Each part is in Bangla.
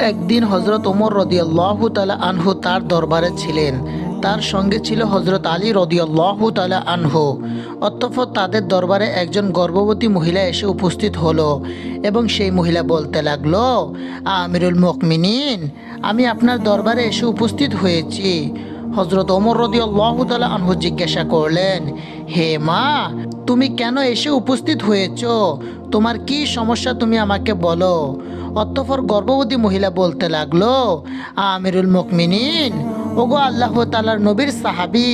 একদিন হজরত ওমর রদিয়াল্লাহু তালা আনহু তার দরবারে ছিলেন। তার সঙ্গে ছিল হজরত আলী রদিয়াল্লাহু তালা আনহু। অতঃপর তাদের দরবারে একজন গর্ভবতী মহিলা এসে উপস্থিত হলো এবং সেই মহিলা বলতে লাগল, আমিরুল মুকমিনিন আমি আপনার দরবারে এসে উপস্থিত হয়েছি। হজরত ওমর রদিয়াল্লাহু তালা আনহু জিজ্ঞাসা করলেন, হে মা, তুমি কেন এসে উপস্থিত হয়েছো? তোমার কি সমস্যা তুমি আমাকে বলো। অতঃপর গর্ভবতী মহিলা বলতে লাগল, আমিরুল মকমিনিন, ওগো আল্লাহ তালার নবীর সাহাবি,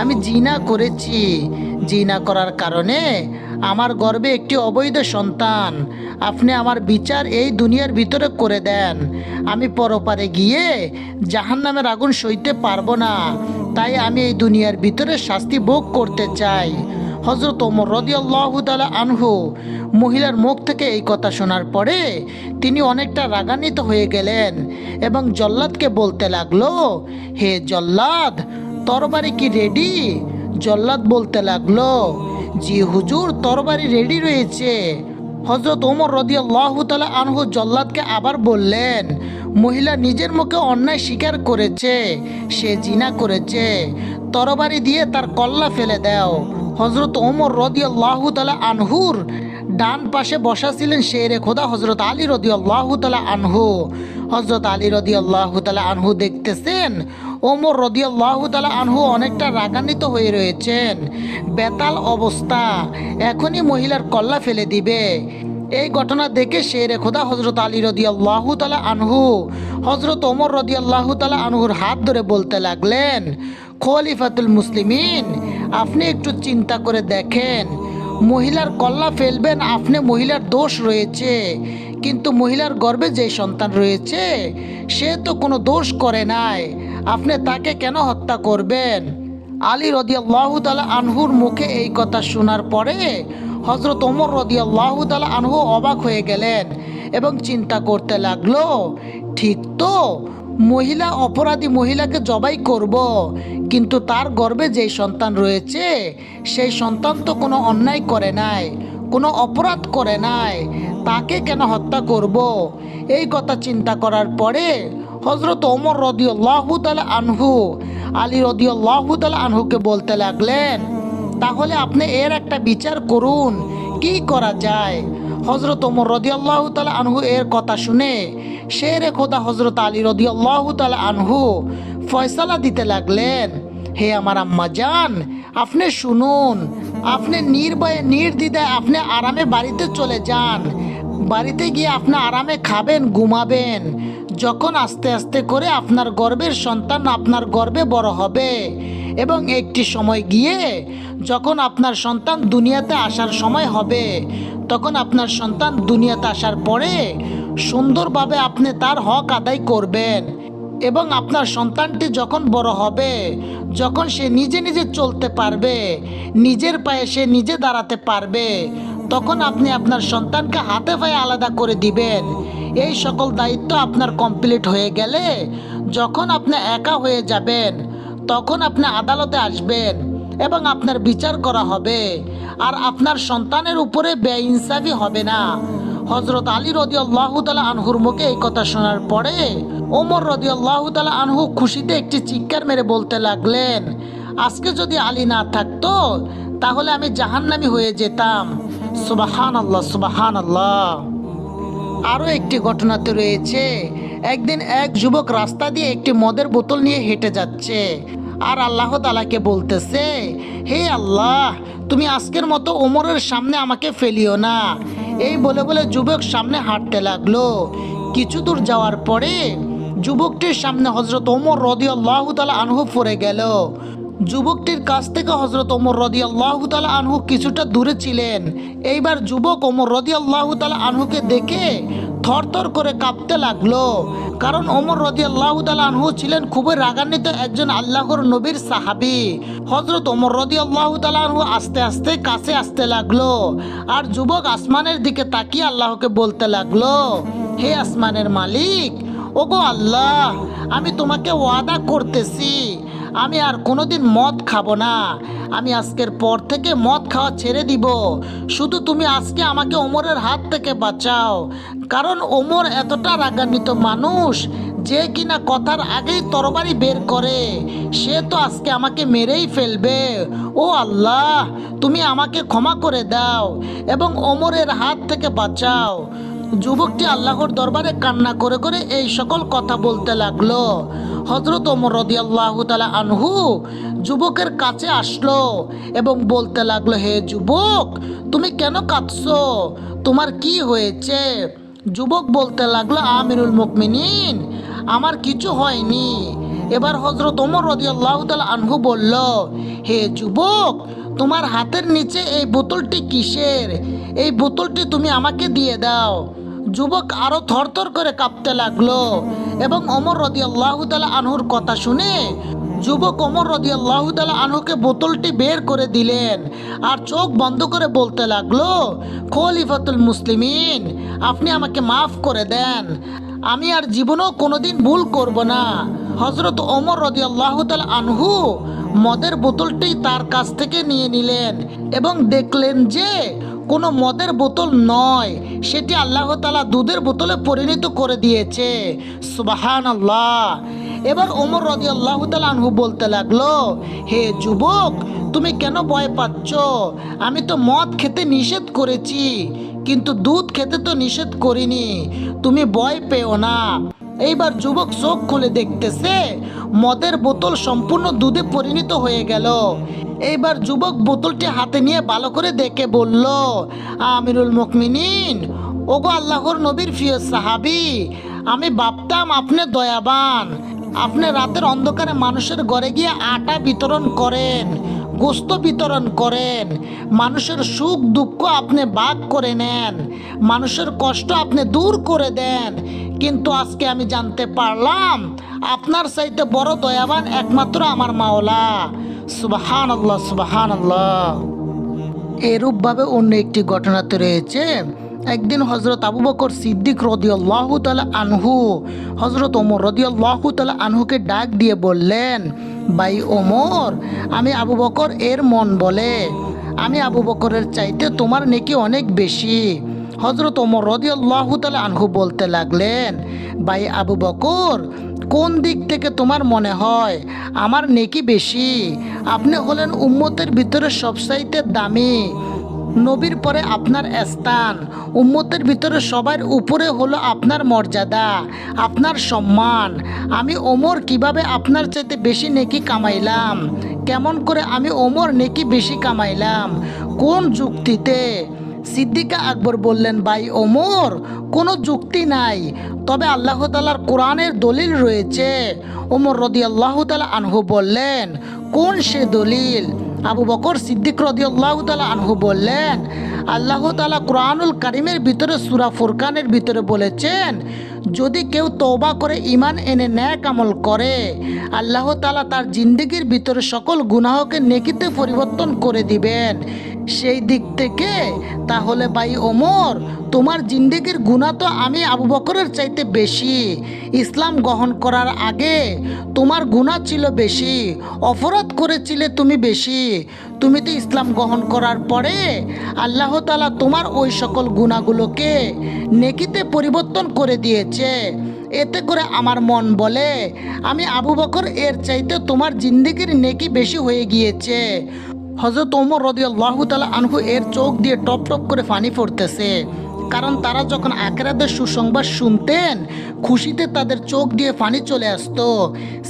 আমি জিনা করেছি। জিনা করার কারণে আমার গর্বে একটি অবৈধ সন্তান। আপনি আমার বিচার এই দুনিয়ার ভিতরে করে দেন। আমি পরপারে গিয়ে জাহান্নামের আগুন সইতে পারব না। তাই আমি এই দুনিয়ার ভিতরে শাস্তি ভোগ করতে চাই। হজরত ওমর রদিয়াল্লাহু তালা আনহু মহিলার মুখ থেকে এই কথা শোনার পরে তিনি অনেকটা রাগান্বিত হয়ে গেলেন এবং জল্লাদকে বলতে লাগল, হে জল্লাদ, তরবারি কি রেডি জল্লাদ বলতে লাগল, জি হুজুর, তরবারি রেডি রয়েছে। হজরত ওমর রদিয়াল্লাহু তালা আনহু জল্লাদকে আবার বললেন, মহিলা নিজের মুখে অন্যায় স্বীকার করেছে, সে জিনা করেছে। তরবারি দিয়ে তার কল্লা ফেলে দাও। হজরত ওমর রদিয়াল্লাহু তালা আনহুর ডান পাশে বসা ছিলেন শেরে খোদা হজরত আলী রদি আল্লাহ তালা আনহু। হজরত আলী রদি আল্লাহ তালা আনহু দেখতেছেন, ওমর রদি আল্লাহ তালা আনহু অনেকটা রাগান্বিত হয়ে রয়েছেন। বেতাল অবস্থা, এখনই মহিলার কল্লা ফেলে দিবে। এই ঘটনা দেখে শেরে খোদা হজরত আলী রদি আল্লাহ তালা আনহু হজরত ওমর রদি আল্লাহ তালা আনহুর হাত ধরে বলতে লাগলেন, খলিফাতুল মুসলিমিন আপনি একটু চিন্তা করে দেখেন। মহিলার কল্লা ফেলবেন, আপনি মহিলার দোষ রয়েছে। কিন্তু মহিলার গর্ভে যে সন্তান রয়েছে, সে তো কোনো দোষ করে নাই। আপনি তাকে কেন হত্যা করবেন? আলী রদিয়াল্লাহ তালা আনহুর মুখে এই কথা শোনার পরে হজরত ওমর রদিয়াল্লাহ তালা আনহু অবাক হয়ে গেলেন এবং চিন্তা করতে লাগল, ঠিক তো মহিলা অপরাধী মহিলাকে জবাই করব, কিন্তু তার গর্ভে যেই সন্তান রয়েছে, সেই সন্তান তো কোনো অন্যায় করে নাই, কোনো অপরাধ করে নাই, তাকে কেন হত্যা করব? এই কথা চিন্তা করার পরে হজরত ওমর রদিউল্লাহ তালা আনহু, আলী রদিউল্লাহ তালা আনহুকে বলতে লাগলেন, তাহলে আপনি এর একটা বিচার করুন, কি করা যায়? হজরত ওমর রদিয়াল্লাহ তালা আনহু এর কথা শুনে শেরে খোদা হজরত আলী রদিয়াল্লাহ তালা আনহু ফয়সালা দিতে লাগলেন, হে আমার আম্মা যান আপনি শুনুন, আপনি নির্ভয়ে, নির্দ্বিধায় আপনি আরামে বাড়িতে চলে যান, বাড়িতে গিয়ে আপনি আরামে খাবেন, ঘুমাবেন, যখন আস্তে আস্তে করে আপনার গর্বের সন্তান আপনার গর্বে বড় হবে এবং একটি সময় গিয়ে যখন আপনার সন্তান দুনিয়াতে আসার সময় হবে, তখন আপনার সন্তান দুনিয়াতে আসার পরে সুন্দরভাবে আপনি তার হক আদায় করবেন এবং আপনার সন্তানটি যখন বড় হবে, যখন সে নিজে নিজে চলতে পারবে, নিজের পায়ে সে নিজে দাঁড়াতে পারবে, তখন আপনি আপনার সন্তানকে হাতে পায়ে আলাদা করে দিবেন। এই সকল দায়িত্ব আপনার কমপ্লিট হয়ে গেলে যখন আপনি একা হয়ে যাবেন তখন আপনি আদালতে আসবেন এবং আপনার বিচার করা হবে। আর আপনার সন্তানের উপরে বেইনসাফি হবে না। হজরত আলী রদি আল্লাহ তালা আনহুর মুখে এই কথা শোনার পরে ওমর রদি আল্লাহ তালা আনহু খুশিতে একটি চিৎকার মেরে বলতে লাগলেন, আজকে যদি আলী না থাকতো, তাহলে আমি জাহান্নামি হয়ে যেতাম। সুবাহান আল্লাহ সুবাহান আল্লাহ আরও একটি ঘটনাতে রয়েছে। একদিন এক যুবক রাস্তা দিয়ে একটি মদের বোতল নিয়ে হেঁটে যাচ্ছে। আর আল্লাহ তালাকে বলতেছে, হে আল্লাহ, তুমি আজকের মতো ওমরের সামনে আমাকে ফেলিও না। এই বলে বলে যুবক সামনে হাঁটতে লাগল। কিছু দূর যাওয়ার পরে যুবকটির সামনে হজরত ওমর রদি আল্লাহ তালা আনহু পড়ে গেল। যুবকটির কাছ থেকে হজরত ওমর রদি আল্লাহ তালা আনহু কিছুটা দূরে ছিলেন। এইবার যুবক ওমর রদি আল্লাহ তালা আনহুকে দেখে থরথর করে কাঁপতে লাগল। কারণ ওমর রদি আল্লাহ তালা আনহু ছিলেন খুবই রাগান্বিত একজন আল্লাহর নবীর সাহাবি। হজরত ওমর রদি আল্লাহ তালা আনহু আস্তে আস্তে কাছে আসতে লাগল আর যুবক আসমানের দিকে তাকিয়ে আল্লাহকে বলতে লাগল, হে আসমানের মালিক, ওগো আল্লাহ, আমি তোমাকে ওয়াদা করতেছি। আমি আর কোনোদিন মদ খাব না। আমি আজকের পর থেকে মদ খাওয়া ছেড়ে দিব। শুধু তুমি আজকে আমাকে ওমরের হাত থেকে বাঁচাও। কারণ ওমর এতটা রাগান্বিত মানুষ যে কিনা কথার আগেই তরবারি বের করে। সে তো আজকে আমাকে মেরেই ফেলবে। ও আল্লাহ, তুমি আমাকে ক্ষমা করে দাও এবং ওমরের হাত থেকে বাঁচাও। যুবকটি আল্লাহর দরবারে কান্না করে করে এই সকল কথা বলতে লাগল। হজরত ওমর রদি আল্লাহ তালা আনহু যুবকের কাছে আসলো এবং বলতে লাগল, হে যুবক, তুমি কেন কাঁদছো? তোমার কি হয়েছে? যুবক বলতে লাগল, আমিরুল মুকমিনিন আমার কিছু হয়নি। এবার হজরত ওমর রদি আল্লাহ তালা আনহু বলল, হে যুবক, তোমার হাতের নিচে এই বোতলটি কিসের? এই বোতলটি তুমি আমাকে দিয়ে দাও। যুবক আরও থরথর করে কাঁপতে লাগল এবং অমর রদি আল্লাহ আনহুর কথা শুনে যুবক অমর রদি আল্লাহ আনহুকে বোতলটি বের করে দিলেন আর চোখ বন্ধ করে বলতে লাগল, খলিফাতুল মুসলিমিন, আপনি আমাকে মাফ করে দেন। আমি আর জীবনেও কোনোদিন ভুল করব না। হজরত ওমর রদি আল্লাহ আনহু মদের বোতলটি তার কাছ থেকে নিয়ে নিলেন এবং দেখলেন যে কোনো মদের বোতল নয়, সেটি আল্লাহ তালা দুধের বোতলে পরিণত করে দিয়েছে। সুবাহান আল্লাহ এবার ওমর রদি আল্লাহ আনহু বলতে লাগল, হে যুবক, তুমি কেন ভয় পাচ্ছ? আমি তো মদ খেতে নিষেধ করেছি, কিন্তু দুধ খেতে তো নিষেধ করিনি। তুমি ভয় পেও না। এইবার যুবক চোখ খুলে দেখতেছে, মদের বোতল সম্পূর্ণ দুধে পরিণত হয়ে গেল। এইবার যুবক বোতলটি হাতে নিয়ে ভালো করে দেখে বলল, আমিরুল মুকমিনিন, ওগো আল্লাহর নবীর ফিয় সাহাবি, আমি ভাবতাম আপনি দয়াবান। আপনি রাতের অন্ধকারে মানুষের ঘরে গিয়ে আটা বিতরণ করেন। গোস্ত বিতরণ করেন। মানুষের সুখ, দুঃখ আপনি ভাগ করে নেন। মানুষের কষ্ট আপনি দূর করে দেন। কিন্তু আজকে আমি জানতে পারলাম, আপনার চাইতে বড় দয়াবান একমাত্র আমার মাওলা। সুবাহান আল্লাহ সুবাহান আল্লাহ এরূপভাবে অন্য একটি ঘটনাতে রয়েছে একদিন হজরত আবু বকর সিদ্দিক রদিয়াল্লাহ তালা আনহু হজরত ওমর রদিয়াল্লাহ তালা আনহুকে ডাক দিয়ে বললেন, ভাই ওমর, আমি আবু বকর এর মন বলে। আমি আবু বকরের চাইতে তোমার নেকি অনেক বেশি। হজরত ওমর রদিয়াল্লাহ তালা আনহু বলতে লাগলেন, ভাই আবু বকর, কোন দিক থেকে তোমার মনে হয় আমার নেকি বেশি? আপনি হলেন উম্মতের ভিতরে সবসাইতে দামি। নবীর পরে আপনার স্থান। উম্মতের ভিতরে সবার উপরে হলো আপনার মর্যাদা, আপনার সম্মান। আমি ওমর কীভাবে আপনার চাইতে বেশি নেকি কামাইলাম? কেমন করে আমি ওমর নেকি বেশি কামাইলাম? কোন যুক্তিতে? সিদ্দিকা আকবর বললেন, ভাই ওমর, কোনো যুক্তি নাই। তবে আল্লাহ তালার কোরআনের দলিল রয়েছে। ওমর রদি আল্লাহ তালা আনহু বললেন, কোন সে দলিল? আবু বকর সিদ্দিক রদি আল্লাহ তালা আনহু বললেন আল্লাহ তালা কোরআনুল কারিমের ভিতরে সুরা ফুরকানের ভিতরে বলেছেন, যদি কেউ তওবা করে ইমান এনে ন্যাক আমল করে, আল্লাহ তালা তার জিন্দগির ভিতরে সকল গুনাহকে নেকিতে পরিবর্তন করে দিবেন। সেই দিক থেকে তাহলে ভাই ওমর, তোমার জিন্দেগির গুণা তো আমি আবু বকরের চাইতে বেশি। ইসলাম গ্রহণ করার আগে তোমার গুণা ছিল বেশি, অপরাধ করেছিলে তুমি বেশি। তুমি তো ইসলাম গ্রহণ করার পরে আল্লাহ তালা তোমার ওই সকল গুণাগুলোকে নেকিতে পরিবর্তন করে দিয়েছে। এতে করে আমার মন বলে, আমি আবু বকর এর চাইতে তোমার জিন্দিগির নেকি বেশি হয়ে গিয়েছে। হজরত ওমর রদিয়াল্লাহ তালা আনহু এর চোখ দিয়ে টপ টপ করে পানি পড়তেছে। কারণ তারা যখন আকেরাদের সুসংবাদ শুনতেন, খুশিতে তাদের চোখ দিয়ে পানি চলে আসত।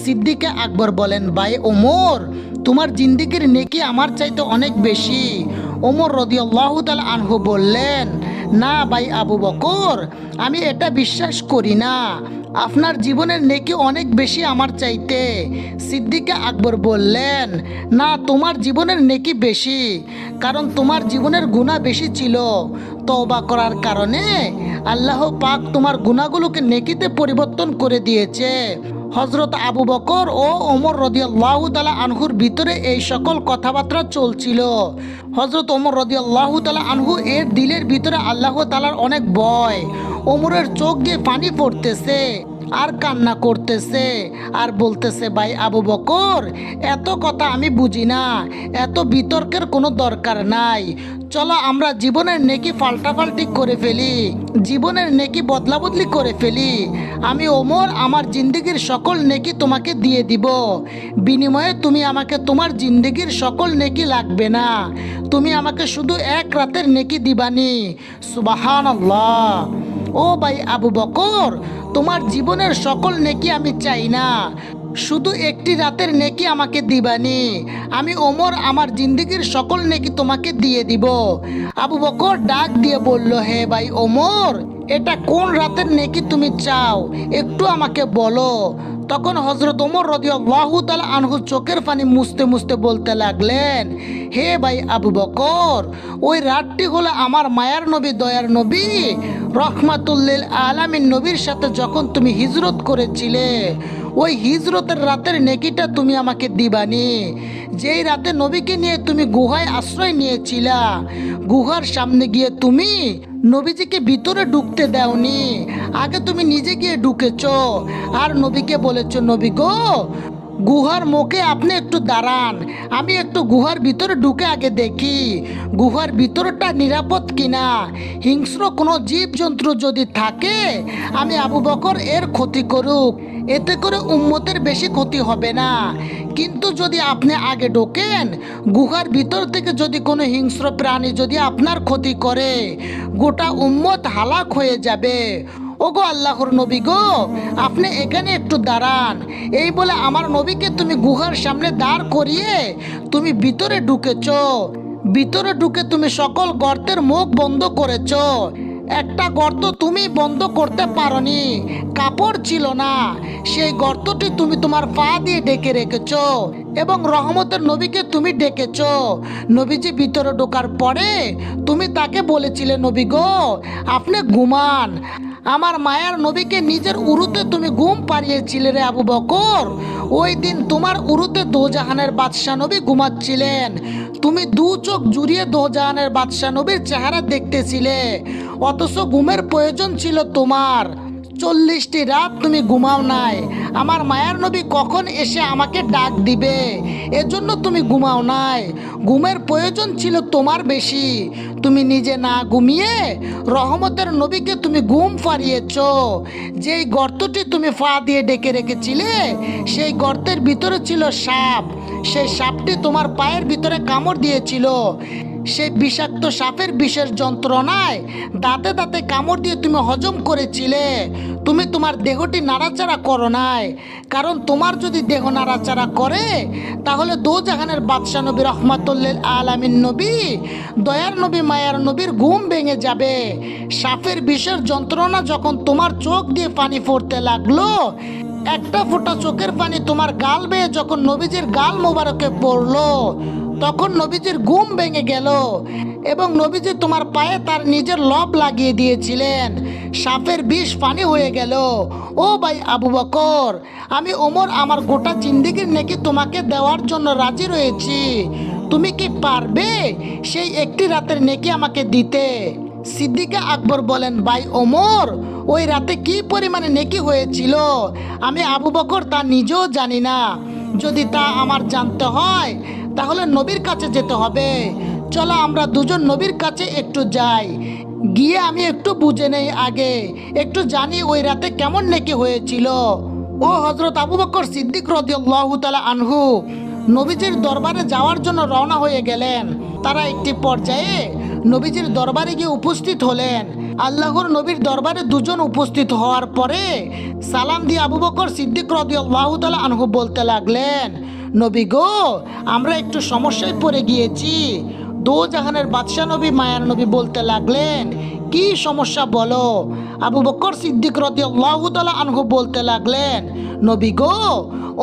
সিদ্দিকে আকবর বলেন, ভাই ওমর, তোমার জিন্দিগির নেকি আমার চাইতে অনেক বেশি। ওমর রদি আল্লাহ তালা আনহু বললেন, না ভাই আবু বকর, আমি এটা বিশ্বাস করি না। আপনার জীবনের নেকি অনেক বেশি আমার চাইতে। সিদ্দিকে আকবর বললেন, না, তোমার জীবনের নেকি বেশি, কারণ তোমার জীবনের গুণা বেশি ছিল। তওবা করার কারণে আল্লাহ পাক তোমার গুণাগুলোকে নেকিতে পরিবর্তন করে দিয়েছে। হজরত আবু বকর ও ওমর রদিয়াল্লাহ তালা আনহুর ভিতরে এই সকল কথাবার্তা চলছিল। হজরত ওমর রদিয়াল্লাহ তালা আনহু এর দিলের ভিতরে আল্লাহ তালার অনেক ভয়। ওমরের চোখ দিয়ে পানি পড়তেছে আর কান্না করতেছে আর বলতেছে, ভাই আবু বকর, এত কথা আমি বুঝি না, এত বিতর্কের কোনো দরকার নাই। চলো আমরা জীবনের নেকি পাল্টাপাল্টি করে ফেলি, জীবনের নেকি বদলা বদলি করে ফেলি। আমি ওমর, আমার জিন্দগির সকল নেকি তোমাকে দিয়ে দিব। বিনিময়ে তুমি আমাকে তোমার জিন্দগির সকল নেকি লাগবে না। তুমি আমাকে শুধু এক রাতের নেকি দিবানি। সুবাহান আল্লাহ ও ভাই আবু বকর, তোমার জীবনের সকল নেকি আমি চাই না। শুধু একটি রাতের নেকি আমাকে দিবানি। আমি ওমর, আমার জিন্দিগির সকল নেকি তোমাকে দিয়ে দিব। আবু বকর ডাক দিয়ে বলল, হে ভাই ওমর, এটা কোন রাতের নেকি তুমি চাও? একটু আমাকে বলো। তখন হজরত ওমর রদিয়াল্লাহু তাআলা আনহু চোখের পানি মুছতে মুছতে বলতে লাগলেন, হে ভাই আবু বকর, ওই রাতটি হলো আমার মায়ার নবী, দয়ার নবী। রহমাতুল্লিল আলামিন নবীর সাথে যখন তুমি হিজরত করেছিলে, ওই হিজরতের রাতের নেকিটা তুমি আমাকে দিবানি। যেই রাতে নবীকে নিয়ে তুমি গুহায় আশ্রয় নিয়েছিলা, গুহার সামনে গিয়ে তুমি নবীজিকে ভিতরে ঢুকতে দাওনি। আগে তুমি নিজে গিয়ে ঢুকেছ। আর নবীকে বলেছ, নবী গো, গুহার মুখে আপনি একটু দাঁড়ান। আমি একটু গুহার ভিতরে ঢুকে আগে দেখি। গুহার ভিতরটা নিরাপদ কিনা? হিংস্র কোনো জীবজন্তু যদি থাকে, আমি আবু বকর এর ক্ষতি করুক। এতে করে উম্মতের বেশি ক্ষতি হবে না। কিন্তু যদি আপনি আগে ঢোকেন, গুহার ভিতর থেকে যদি কোনো হিংস্র প্রাণী যদি আপনার ক্ষতি করে, গোটা উম্মত হালাক হয়ে যাবে। ওগো আল্লাহর নবী গো, আপনি এখানে একটু দাঁড়ান। এই বলে আমার নবীকে তুমি গুহার সামনে দাঁড় করিয়ে তুমি ভিতরে ঢুকেছ। ভিতরে ঢুকে তুমি সকল গর্তের মুখ বন্ধ করেছ। একটা গর্ত তুমি বন্ধ করতে পারোনি, কাপড় ছিল না। সেই গর্তটি তুমি তোমার পা দিয়ে ডেকে রেখেছ এবং রহমতের নবীকে তুমি ডেকেছ। নবীজি ভিতরে ঢোকার পরে তুমি তাকে বলেছিলে, নবী গো, আপনি ঘুমান। আমার মায়ার নবীকে নিজের উরুতে তুমি ঘুম পাড়িয়েছিলে রে আবু বকর। ওই দিন তোমার উরুতে দোজাহানের বাদশাহ নবী ঘুমাচ্ছিলেন। তুমি দু চোখ জুড়িয়ে দোজাহানের বাদশাহ নবীর চেহারা দেখতেছিলে। অথচ ঘুমের প্রয়োজন ছিল তোমার। চল্লিশটি রাত তুমি ঘুমাও নাই। আমার মায়ার নবী কখন এসে আমাকে ডাক দিবে? এজন্য তুমি ঘুমাও নাই। ঘুমের প্রয়োজন ছিল তোমার বেশি। তুমি নিজে না ঘুমিয়ে রহমতের নবীকে তুমি ঘুম ফারিয়েছ। যেই গর্তটি তুমি ফা দিয়ে ডেকে রেখেছিলে, সেই গর্তের ভিতরে ছিল সাপ। সেই সাপটি তোমার পায়ের ভিতরে কামড় দিয়েছিল। সেই বিষাক্ত সাপের বিষের যন্ত্রণায় দাঁতে দাঁতে কামড় দিয়ে তুমি হজম করেছিলে। তুমি তোমার দেহটি নাড়াচাড়া করো নাই। কারণ তোমার যদি দেহ নাড়াচাড়া করে, তাহলে দো জাহানের বাদশাহ নবী রহমাতুল্লিল আলামিন নবী, দয়ার নবী, মায়ার নবীর ঘুম ভেঙে যাবে। সাপের বিষের যন্ত্রণা যখন তোমার চোখ দিয়ে পানি পড়তে লাগল একটা ফোঁটা চোখের পানি তোমার গাল বেয়ে যখন নবীজির গাল মোবারকে পড়ল, তখন নবীজির ঘুম ভেঙে গেল এবং নবীজি তোমার পায়ে তার নিজের লব লাগিয়ে দিয়েছিলেন। সাপের বিষ পানি হয়ে গেল। ও ভাই আবু বকর, আমি ওমর আমার গোটা জিন্দিগির নেকি তোমাকে দেওয়ার জন্য রাজি রয়েছি। তুমি কি পারবে সেই একটি রাতের নেকি আমাকে দিতে? সিদ্দিকা আকবর বলেন, ভাই ওমর, ওই রাতে কি পরিমাণে নেকি হয়েছিল? আমি আবু বকর তা নিজেও জানি না। যদি তা আমার জানতে হয়, তাহলে নবীর কাছে যেতে হবে। চলো আমরা দুজন নবীর কাছে একটু যাই। গিয়ে আমি একটু বুঝে নেই আগে। একটু জানি ওই রাতে কেমন নেকি হয়েছিল। ও হজরত আবু বকর সিদ্দিক রদিয়াল্লাহু তাআলা আনহু, নবীজির দরবারে যাওয়ার জন্য রওনা হয়ে গেলেন। তারা একটি পর্যায়ে নবীজির দরবারে গিয়ে উপস্থিত হলেন। আল্লাহর নবীর দরবারে দুজন উপস্থিত হওয়ার পরে সালাম দিয়ে আবু বকর সিদ্দিক রদিয়াল্লাহু আনহু বলতে লাগলেন, নবী গো, আমরা একটু সমস্যায় পড়ে গিয়েছি। দো জাহানের বাদশাহ নবী, মায়ার নবী বলতে লাগলেন, কি সমস্যা বলো? আবু বকর সিদ্দিক রদিয়াল্লাহু তাআলা আনহু বলতে লাগলেন, নবী গো,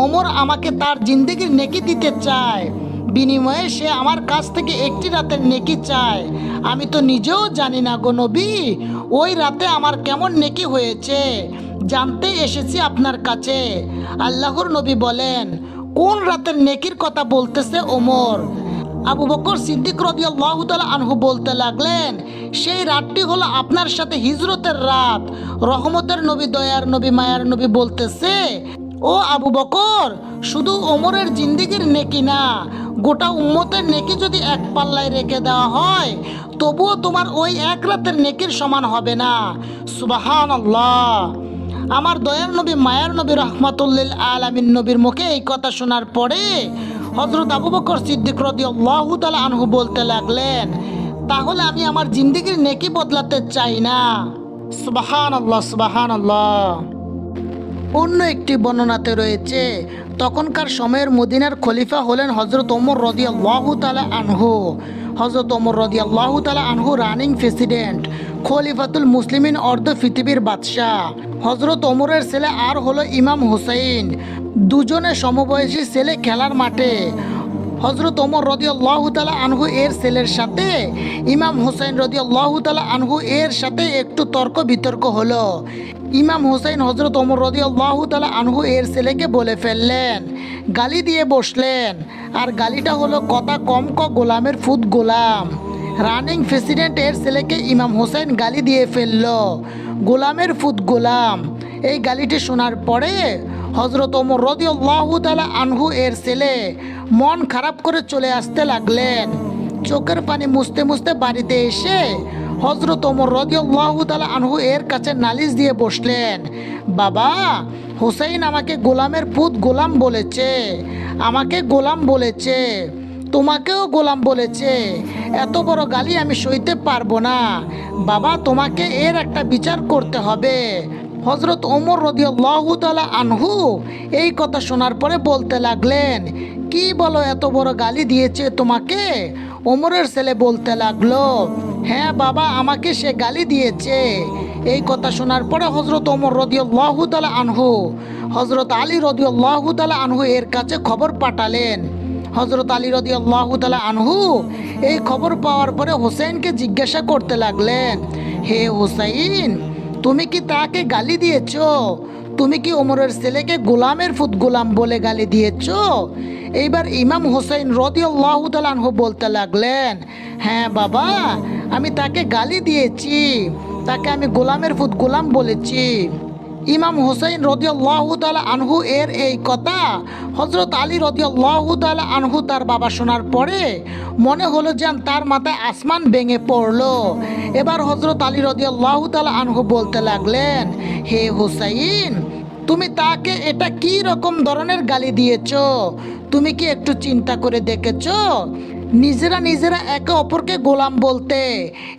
ওমর আমাকে তার জিন্দেগির নেকি দিতে চায়। বিনিময়ে সে আমার কাছ থেকে একটি রাতের নেকি চায়। আমি তো নিজেও জানি না গো নবী, ওই রাতে আমার কেমন নেকি হয়েছে? জানতে এসেছি আপনার কাছে। আল্লাহর নবী বলেন, কোন রাতের নেকির কথা বলতেছে ওমর? আবু বকর সিদ্দিক রদিয়াল্লাহু তাআলা আনহু বলতে লাগলেন, সেই রাতটি হলো আপনার সাথে হিজরতের রাত। রহমতের নবী, দয়ার নবী, মায়ার নবী বলতেছে ও আবু বকর, শুধু ওমরের জিন্দিগির নেকি না, গোটা উম্মতের নেকি যদি এক পাল্লায় রেখে দেওয়া হয়, তবুও তোমার ওই এক রাতের নেকির সমান হবে না। সুবাহান আল্লাহ আমার দয়ার নবী, মায়ার নবী, রহমাতুল্লিল আলামিন নবীর মুখে এই কথা শোনার পরে হজরত আবু বকর সিদ্দিক রদি আল্লাহ তালা আনহু বলতে লাগলেন, তাহলে আমি আমার জিন্দিগির নেকি বদলাতে চাই না। সুবাহান আল্লাহ সুবাহান আল্লাহ অন্য একটি বর্ণনাতে রয়েছে। তখনকার সময়ের মদিনার খলিফা হলেন হজরত ওমর রদিয়াল্লাহু তালা আনহু। হজরত ওমর রদিয়াল্লাহু তালা আনহু রানিং প্রেসিডেন্ট, খলিফাতুল মুসলিমিন অর্ধ পৃথিবীর বাদশাহ। হজরত ওমরের ছেলে আর হলো ইমাম হুসাইন। দুজনে সমবয়সী ছেলে খেলার মাঠে। হজরত ওমর রদি আল্লাহ তালা আনহু এর ছেলের সাথে, ইমাম হুসাইন রদি আল্লাহ তালা আনহু এর সাথে একটু তর্ক বিতর্ক হলো। ইমাম হুসাইন হজরত ওমর রদি আল্লাহ তালা আনহু এর ছেলেকে বলে ফেললেন, গালি দিয়ে বসলেন। আর গালিটা হলো, কথা কম ক, গোলামের ফুদ গোলাম। রানিং প্রেসিডেন্ট এর ছেলেকে ইমাম হোসেন গালি দিয়ে ফেলল, গোলামের ফুদ গোলাম। এই গালিটি শোনার পরে হজরত ওমর রদিয়াল্লাহু তাআলা আনহু এর ছেলে মন খারাপ করে চলে আসতে লাগলেন। চোখের পানি মুছতে মুছতে বাড়িতে এসে হজরত ওমর রদিয়াল্লাহু তাআলা আনহু এর কাছে নালিশ দিয়ে বসলেন, বাবা, হুসাইন আমাকে গোলামের পুত গোলাম বলেছে, আমাকে গোলাম বলেছে, তোমাকেও গোলাম বলেছে, এত বড় গালি আমি সইতে পারব না। বাবা, তোমাকে এর একটা বিচার করতে হবে। হজরত ওমর রদিয়াল্লাহু তাআলা আনহু এই কথা শোনার পরে বলতে লাগলেন, কি বলো, এত বড় গালি দিয়েছে তোমাকে? ওমরের ছেলে বলতে লাগল হ্যাঁ বাবা, আমাকে সে গালি দিয়েছে। এই কথা শোনার পরে হজরত ওমর রদিয়াল্লাহু তাআলা আনহু হজরত আলী রদিয়াল্লাহু তাআলা আনহু এর কাছে খবর পাঠালেন। হজরত আলী রদি আল্লাহ তালা আনহু এই খবর পাওয়ার পরে হোসেনকে জিজ্ঞাসা করতে লাগলেন, হে হোসাইন তুমি কি তাকে গালি দিয়েছ? তুমি কি ওমরের ছেলেকে গোলামের ফুত গোলাম বলে গালি দিয়েছ? এইবার ইমাম হোসেন রদি আল্লাহ আনহু বলতে লাগলেন হ্যাঁ বাবা, আমি তাকে গালি দিয়েছি। তাকে আমি গোলামের ফুত গোলাম বলেছি। ইমাম হুসাইন তাআলা আনহু এর এই কথা হজরত আলী তাআলা আনহু তার বাবা শোনার পরে মনে হলো যেন তার মাথায় আসমান ভেঙে পড়ল। এবার হজরত আলী তাআলা আনহু বলতে লাগলেন, হে হুসাইন, তুমি তাকে এটা কি রকম ধরনের গালি দিয়েছ? তুমি কি একটু চিন্তা করে দেখেছ নিজেরা নিজেরা একে অপরকে গোলাম বলতে।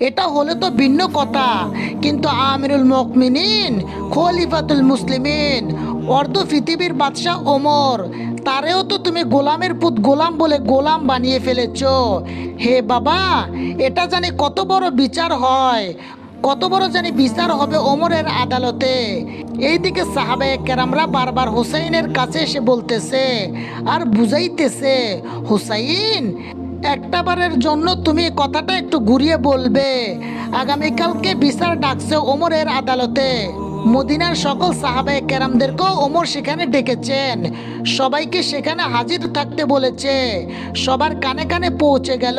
এটা হলে তো ভিন্ন কথা। কিন্তু আমিরুল মকমিনিন খলিফাতুল মুসলিমিন, অর্ধ পৃথিবীর বাদশাহ ওমর, তারেও তো তুমি গোলামের পুত গোলাম বলে গোলাম বানিয়ে ফেলেছ। হে বাবা, এটা জানি কত বড় বিচার হয়, কত বড় জানি বিচার হবে ওমরের আদালতে। এইদিকে সাহাবে কেরামরা বারবার হুসাইনের কাছে এসে বলতেছে, আর বুঝাইতেছে, হুসাইন একটাবারের জন্য তুমি কথাটা একটু ঘুরিয়ে বলবে। আগামীকালকে বিচার ডাকছে ওমরের আদালতে। মদিনার সকল সাহাবে কেরামদেরকেও ওমর সেখানে ডেকেছেন। সবাইকে সেখানে হাজির থাকতে বলেছে। সবার কানে কানে পৌঁছে গেল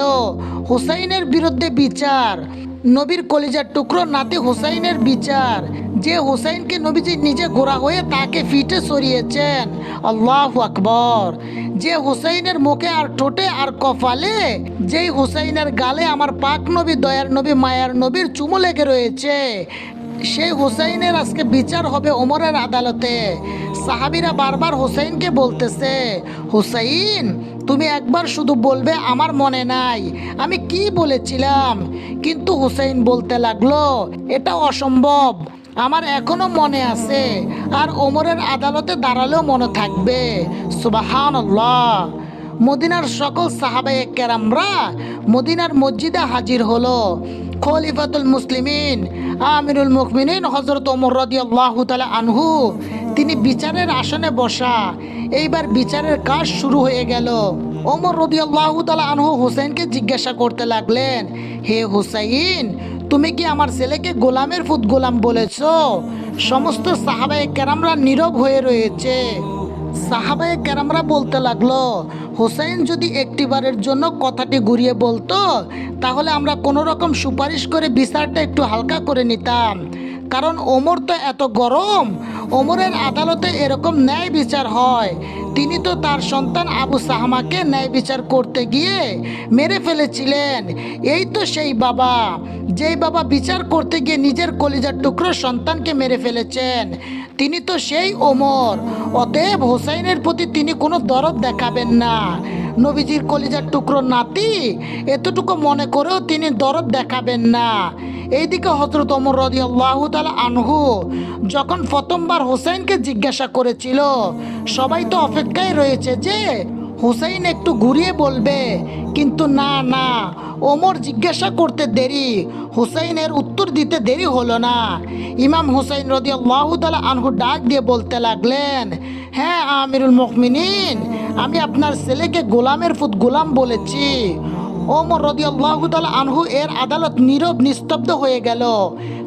হুসাইনের বিরুদ্ধে বিচার। নবীর কলিজার টুকরো নাতি হুসাইনের বিচার। যে হুসাইনকে নবীজি নিজে গোড়া হয়ে তাকে ফিটে সরিয়েছেন। আল্লাহ আকবর। যে হুসাইনের মুখে আর ঠোঁটে আর কপালে, যেই হুসাইনের গালে আমার পাক নবী, দয়ার নবী, মায়ার নবীর চুমু লেগে রয়েছে, সেই হুসাইনের আজকে বিচার হবে ওমরের আদালতে। সাহাবিরা বারবার হুসাইনকে বলতেছে, হুসাইন, তুমি একবার শুধু বলবে আমার মনে নাই, আমি কি বলেছিলাম? কিন্তু হুসাইন বলতে লাগল, এটা অসম্ভব আমার এখনও মনে আছে। আর ওমরের আদালতে দাঁড়ালেও মনে থাকবে। সুবাহান মদিনার সকল সাহাবে কেরামরা মদিনার মসজিদে হাজির হলো। খলিফাতুল মুসলিমিন, আমিরুল মুকমিনিন হজরত ওমর রদিয়াল্লাহু তাআলা আনহু, তিনি বিচারের আসনে বসা। এইবার বিচারের কাজ শুরু হয়ে গেল। ওমর রদিয়াল্লাহু তাআলা আনহু হুসেনকে জিজ্ঞাসা করতে লাগলেন, হে হুসাইন তুমি কি আমার ছেলেকে গোলামের ফুত গোলাম বলেছ? সমস্ত সাহাবায়ে ক্যারামরা নীরব হয়ে রয়েছে। সাহাবায়ে ক্যারামরা বলতে লাগল হোসেন যদি একটিবারের জন্য কথাটি ঘুরিয়ে বলতো, তাহলে আমরা কোনো রকম সুপারিশ করে বিচারটা একটু হালকা করে নিতাম। কারণ ওমর তো এত গরম ওমরের আদালতে এরকম ন্যায় বিচার হয়। তিনি তো তার সন্তান আবু সাহমাকে ন্যায় বিচার করতে গিয়ে মেরে ফেলেছিলেন। এই তো সেই বাবা। যেই বাবা বিচার করতে গিয়ে নিজের কলিজার টুকরো সন্তানকে মেরে ফেলেছেন। তিনি তো সেই ওমর। অতএব হোসাইনের প্রতি তিনি কোনো দরদ দেখাবেন না। নবীজির কলিজার টুকরো নাতি, এতটুকু মনে করেও তিনি দরদ দেখাবেন না। এইদিকে হজরত অমর রদি আল্লাহ তালা আনহু যখন প্রথমবার হোসাইনকে জিজ্ঞাসা করেছিল, সবাই তো অপেক্ষায় রয়েছে যে হুসাইন একটু ঘুরিয়ে বলবে, কিন্তু না না, ওমর জিজ্ঞাসা করতে দেরি। হুসাইনের উত্তর দিতে দেরি হলো না। ইমাম হুসাইন রদি আল্লাহ আনহু ডাক দিয়ে বলতে লাগলেন হ্যাঁ আমিরুল মকমিনিন আমি আপনার ছেলেকে গোলামের ফুত গোলাম বলেছি। ওমর রদি আল্লাহ আনহু এর আদালত নীরব, নিস্তব্ধ হয়ে গেল।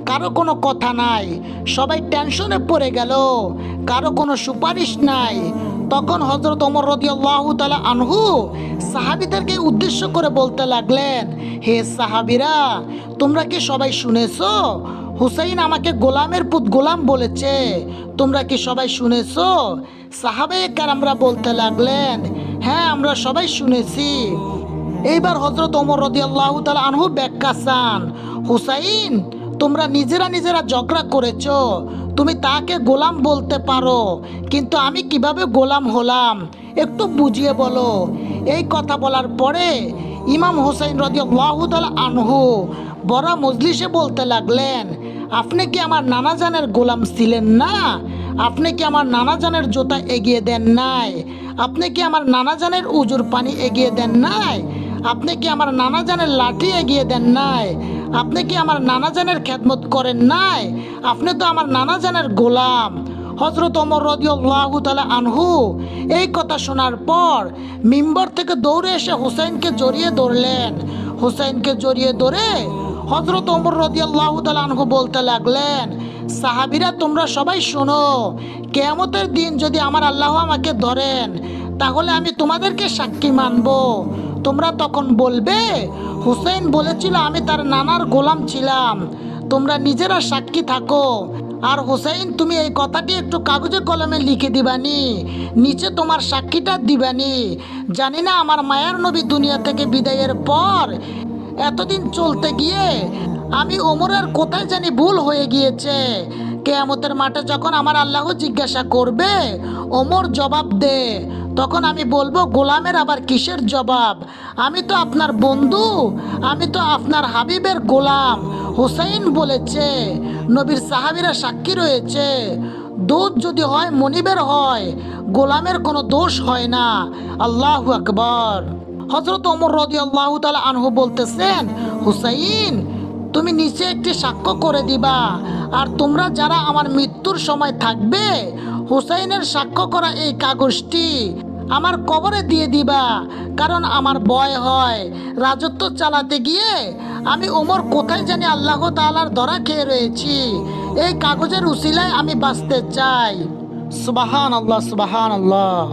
কারও কোনো কথা নাই, সবাই টেনশনে পড়ে গেল। কারও কোনো সুপারিশ নাই তখন হজরত ওমর রদি আল্লাহ তালা আনহু সাহাবিদেরকে উদ্দেশ্য করে বলতে লাগলেন, হে সাহাবিরা, তোমরা কি সবাই শুনেছো? হুসাইন আমাকে গোলামের পুত গোলাম বলেছে। তোমরা কি সবাই শুনেছো? সাহাবে আমরা বলতে লাগলেন হ্যাঁ আমরা সবাই শুনেছি। এইবার হজরত ওমর রদি আল্লাহ তালা আনহু ব্যাখ্যা চান, হুসাইন তোমরা নিজেরা নিজেরা ঝগড়া করেছ। তুমি তাকে গোলাম বলতে পারো, কিন্তু আমি কীভাবে গোলাম হলাম? একটু বুঝিয়ে বলো। এই কথা বলার পরে ইমাম হুসাইন রদি আল্লাহ আনহু বড় মজলিসে বলতে লাগলেন, আপনি কি আমার নানা জানের গোলাম ছিলেন না? আপনি কি আমার নানা জানের জোতা এগিয়ে দেন নাই? আপনি কি আমার নানা জানের উজুর পানি এগিয়ে দেন নাই? আপনি কি আমার নানা জানের লাঠি এগিয়ে দেন নাই? আপনি কি আমার নানা জানের খেদমত করেন নাই? আপনি তো আমার নানা জানের গোলাম। হজরত অমর রদিউল্লাহ তালা আনহু এই কথা শোনার পর মিম্বর থেকে দৌড়ে এসে হুসাইনকে জড়িয়ে ধরলেন। হুসাইনকে জড়িয়ে ধরে হজরত অমর রদিয়াল্লাহ আনহু বলতে লাগলেন, সাহাবিরা, তোমরা সবাই শোনো, কেয়ামতের দিন যদি আমার আল্লাহ আমাকে ধরেন, তাহলে আমি তোমাদেরকে সাক্ষী মানব। তোমরা তখন বলবে হুসেন বলেছিল আমি তার নানার গোলাম ছিলাম। তোমরা নিজেরা সাক্ষী থাকো। আর হুসাইন, তুমি এই কথাটি একটু কাগজে কলমে লিখে দিবানি। নিচে তোমার সাক্ষীটা দিবানি। জানি না আমার মায়ার নবী দুনিয়া থেকে বিদায়ের পর এতদিন চলতে গিয়ে আমি ওমরের কোথায় জানি ভুল হয়ে গিয়েছে। কেয়ামতের মাঠে যখন আমার আল্লাহ জিজ্ঞাসা করবে, ওমর জবাব দে। তখন আমি বলব, গোলামের আবার কিসের জবাব? আমি তো আপনার বন্ধু, আমি তো আপনার হাবিবের গোলাম। হুসাইন বলেছে, নবীর সাহাবিরা সাক্ষী রয়েছে। দোষ যদি হয়, মনিবের হয়, গোলামের কোনো দোষ হয় না। আল্লাহ আকবর। হজরত ওমর রদি আল্লাহ তালা আনহু বলতেছেন, হুসাইন তুমি নিচে একটি সাক্ষ্য করে দিবা। আর তোমরা যারা আমার মৃত্যুর সময় থাকবে, হুসাইনের সাক্ষ্য করা এই কাগজটি আমার কবরে দিয়ে দিবা, কারণ আমার ভয় হয়। রাজত্ব চালাতে গিয়ে আমি ওমর কোথায় জানি আল্লাহ তালার ধরা খেয়ে রয়েছি। এই কাগজের উসিলায় আমি বাঁচতে চাই। সুবাহান আল্লাহ সুবাহান আল্লাহ